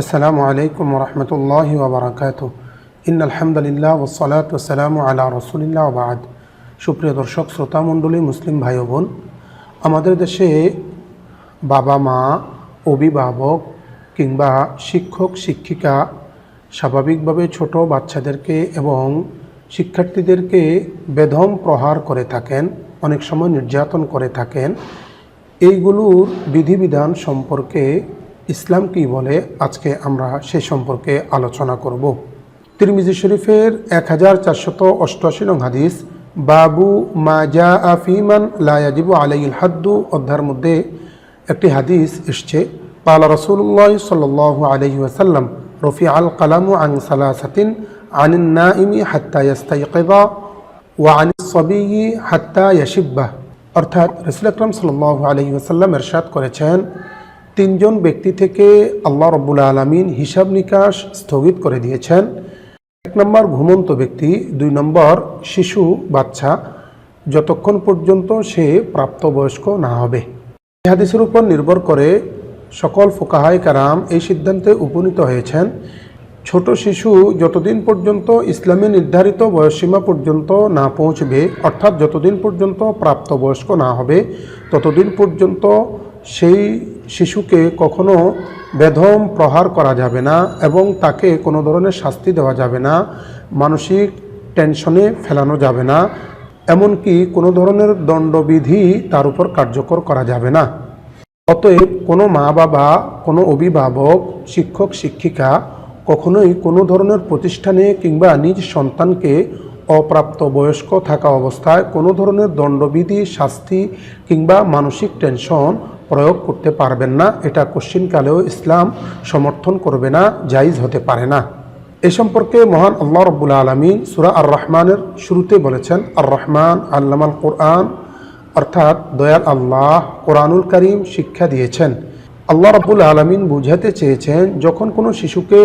আসসালামু আলাইকুম রহমতুল্লাহ ওবরাকাত ইন আলহামদুলিল্লাহ ওসলাত ওসালাম আলা রসুলিল্লাহ ওবাদ সুপ্রিয় দর্শক শ্রোতামণ্ডলী মুসলিম ভাই বোন, আমাদের দেশে বাবা মা, অভিভাবক কিংবা শিক্ষক, শিক্ষিকা স্বাভাবিকভাবে ছোট বাচ্চাদেরকে এবং শিক্ষার্থীদেরকে বেধম প্রহার করে থাকেন, অনেক সময় নির্যাতন করে থাকেন। এইগুলোর বিধিবিধান সম্পর্কে ইসলাম কি বলে আজকে আমরা সে সম্পর্কে আলোচনা করব। তিরমিজি শরীফের এক হাজার চারশত অষ্টআশি নং হাদিস, বাবু মাজা আফিমান লায়াজিবু আলাইল হাদ্দু অধ্যার মধ্যে একটি হাদিস এসছে, পালা রসুল্লাহ সাল আলহি ওয়াসাল্লাম রফি আল কালামু আং সালাসাতিন আনিন নাইমি হাত্তা ইয়াস্তাইকিদা ওয়া আনিস সবিয়ি হাত্তা ইয়াশিব্বাহ। অর্থাৎ রসুল আকরম সাল আলহি ওসাল্লাম এরশাদ করেছেন তিনজন ব্যক্তি থেকে আল্লাহ রব্বুল আলমিন হিসাব নিকাশ স্থগিত করে দিয়েছেন। এক নম্বর ঘুমন্ত ব্যক্তি, দুই নম্বর শিশু বাচ্চা, যতক্ষণ পর্যন্ত সে প্রাপ্তবয়স্ক না হবে। হাদিসের উপর নির্ভর করে সকল ফোকাহাই কারাম এই সিদ্ধান্তে উপনীত হয়েছেন, ছোট শিশু যতদিন পর্যন্ত ইসলামে নির্ধারিত বয়সসীমা পর্যন্ত না পৌঁছবে, অর্থাৎ যতদিন পর্যন্ত প্রাপ্তবয়স্ক না হবে, ততদিন পর্যন্ত সেই শিশুকে কখনো বেধম প্রহার করা যাবে না এবং তাকে কোনো ধরনের শাস্তি দেওয়া যাবে না, মানসিক টেনশনে ফেলানো যাবে না, এমনকি কোনো ধরনের দণ্ডবিধি তার উপর কার্যকর করা যাবে না। অতএব কোনো মা বাবা কোনো অভিভাবক, শিক্ষক, শিক্ষিকা কখনোই কোনো ধরনের প্রতিষ্ঠানে কিংবা নিজ সন্তানকে অপ্রাপ্ত বয়স্ক থাকা অবস্থায় কোনো ধরনের দণ্ডবিধি, শাস্তি কিংবা মানসিক টেনশন প্রয়োগ করতে পারবেন না। এটা কোশ্চিনকালেও ইসলাম সমর্থন করবে না জাইজ হতে পারে না। এ সম্পর্কে মহান আল্লাহ রব্বুল আলমিন সুরা আর রহমানের শুরুতে বলেছেন আর রহমান আল্লামাল কোরআন। অর্থাৎ দয়াল আল্লাহ কোরআনুল করিম শিক্ষা দিয়েছেন। আল্লাহ রব্বুল আলমিন বুঝাতে চেয়েছেন, যখন কোনো শিশুকে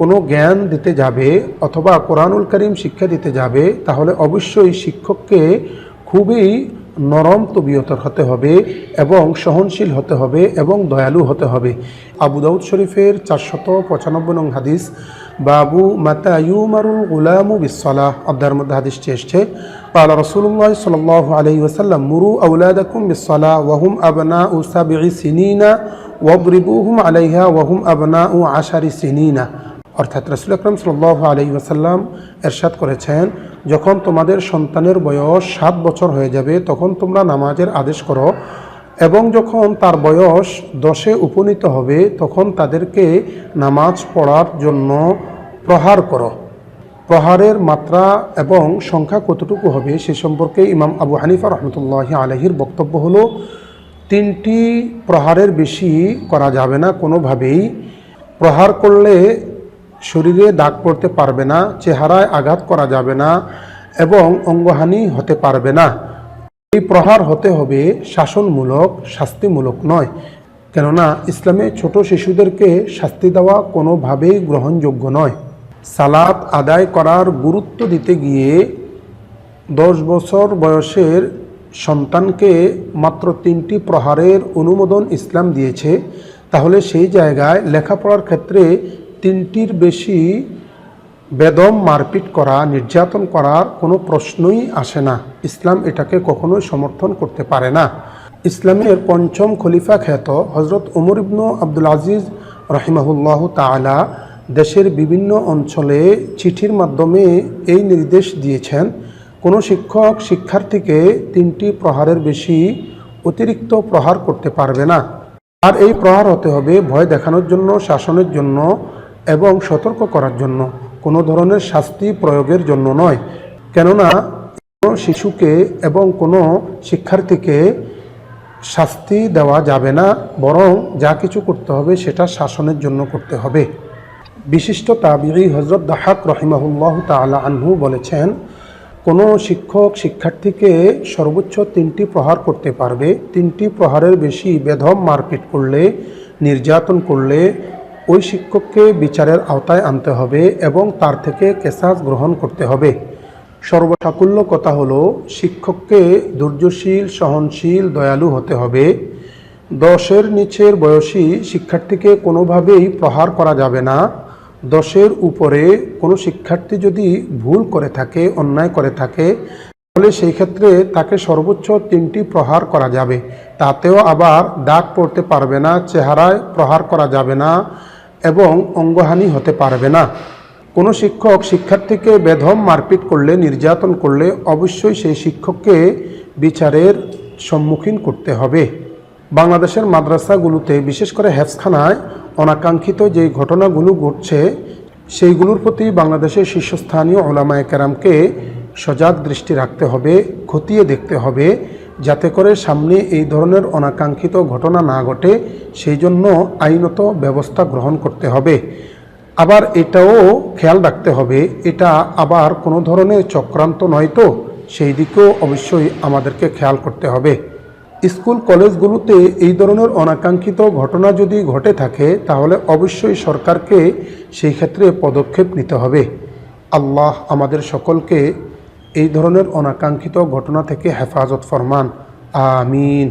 কোনো জ্ঞান দিতে যাবে অথবা কোরআনুল করিম শিক্ষা দিতে যাবে, তাহলে অবশ্যই শিক্ষককে খুবই নরম তবিয়তর হতে হবে এবং সহনশীল হতে হবে এবং দয়ালু হতে হবে। আবু দাউদ শরীফের চারশত পঁচানব্বই নং হাদিস, বাবু মাতা ইউমারুল গুলামু বিসালাহ আবদার মধ্যে হাদিসটি এসছে, পালা রসুল্লাহ সাল আলহি ওসাল্লাম মুরু আউলাদাকুম বিসালাহ ওয়াহুম আবনা উসাবি সিনীনা ওয়াবরিবুহুম আলাইহা ওয়াহুম আবনা উ আশারি সিনীনা। অর্থাৎ রসুল আকরম সাল্লাহ আলহি ওসাল্লাম এরশাদ করেছেন, যখন তোমাদের সন্তানের বয়স সাত বছর হয়ে যাবে, তখন তোমরা নামাজের আদেশ করো এবং যখন তার বয়স দশে উপনীত হবে, তখন তাদেরকে নামাজ পড়ার জন্য প্রহার করো। প্রহারের মাত্রা এবং সংখ্যা কতটুকু হবে সে সম্পর্কে ইমাম আবু হানিফা রহমতুল্লাহ আলহির বক্তব্য হলো, তিনটি প্রহারের বেশি করা যাবে না, কোনোভাবেই। প্রহার করলে শরীরে দাগ পড়তে পারবে না, চেহারায় আঘাত করা যাবে না এবং অঙ্গহানি হতে পারবে না। এই প্রহার হতে হবে শাসনমূলক, শাস্তিমূলক নয়। কেননা ইসলামে ছোট শিশুদেরকে শাস্তি দেওয়া কোনোভাবেই গ্রহণযোগ্য নয়। সালাত আদায় করার গুরুত্ব দিতে গিয়ে দশ বছর বয়সের সন্তানকে মাত্র তিনটি প্রহারের অনুমোদন ইসলাম দিয়েছে। তাহলে সেই জায়গায় লেখাপড়ার ক্ষেত্রে তিনটির বেশি বেদম মারপিট করা, নির্যাতন করার কোনো প্রশ্নই আসে না। ইসলাম এটাকে কখনোই সমর্থন করতে পারে না। ইসলামের পঞ্চম খলিফা খ্যাত হজরত উমর ইবনু আব্দুল আজিজ রহিমাহুল্লাহ তালা দেশের বিভিন্ন অঞ্চলে চিঠির মাধ্যমে এই নির্দেশ দিয়েছেন, কোনো শিক্ষক শিক্ষার্থীকে তিনটি প্রহারের বেশি অতিরিক্ত প্রহার করতে পারবে না। আর এই প্রহার হতে হবে ভয় দেখানোর জন্য, শাসনের জন্য এবং সতর্ক করার জন্য কোনো ধরনের শাস্তি প্রয়োগের জন্য নয়। কেননা, কোনো শিশুকে এবং কোনো শিক্ষার্থীকে শাস্তি দেওয়া যাবে না, বরং যা কিছু করতে হবে সেটা শাসনের জন্য করতে হবে। বিশিষ্ট তাবিরি হজরত দাহাক রহিমাহুল্লাহ তালা আনহু বলেছেন, কোনো শিক্ষক শিক্ষার্থীকে সর্বোচ্চ তিনটি প্রহার করতে পারবে। তিনটি প্রহারের বেশি বেধম মারপিট করলে, নির্যাতন করলে ওই শিক্ষককে বিচারের আওতায় আনতে হবে এবং তার থেকে কেসাস গ্রহণ করতে হবে। সর্বসাকুল্য কথা হলো, শিক্ষককে ধৈর্যশীল সহনশীল, দয়ালু হতে হবে। দশের নিচের বয়সী শিক্ষার্থীকে কোনোভাবেই প্রহার করা যাবে না। দশের উপরে কোনো শিক্ষার্থী যদি ভুল করে থাকে, অন্যায় করে থাকে, তাহলে সেই ক্ষেত্রে তাকে সর্বোচ্চ তিনটি প্রহার করা যাবে। তাতেও আবার দাগ পড়তে পারবে না, চেহারায় প্রহার করা যাবে না। এবং অঙ্গহানি হতে পারবে না। কোনো শিক্ষক শিক্ষার্থীকে বেধম মারপিট করলে, নির্যাতন করলে অবশ্যই সেই শিক্ষককে বিচারের সম্মুখীন করতে হবে। বাংলাদেশের মাদ্রাসাগুলোতে বিশেষ করে হেফসখানায় অনাকাঙ্ক্ষিত যে ঘটনাগুলো ঘটছে, সেইগুলোর প্রতি বাংলাদেশের শীর্ষস্থানীয় ওলামায়ে কেরামকে সজাগ দৃষ্টি রাখতে হবে, খতিয়ে দেখতে হবে। যাতে করে সামনে এই ধরনের অনাকাঙ্ক্ষিত ঘটনা না ঘটে, সেই জন্য আইনত ব্যবস্থা গ্রহণ করতে হবে। আবার এটাও খেয়াল রাখতে হবে, এটা আবার কোনো ধরনের চক্রান্ত নয় তো, সেই দিকেও অবশ্যই আমাদেরকে খেয়াল করতে হবে। স্কুল কলেজগুলোতে এই ধরনের অনাকাঙ্ক্ষিত ঘটনা যদি ঘটে থাকে, তাহলে অবশ্যই সরকারকে সেই ক্ষেত্রে পদক্ষেপ নিতে হবে। আল্লাহ আমাদের সকলকে এই ধরনের অনাকাঙ্ক্ষিত ঘটনা থেকে হেফাজত ফরমান। আমিন।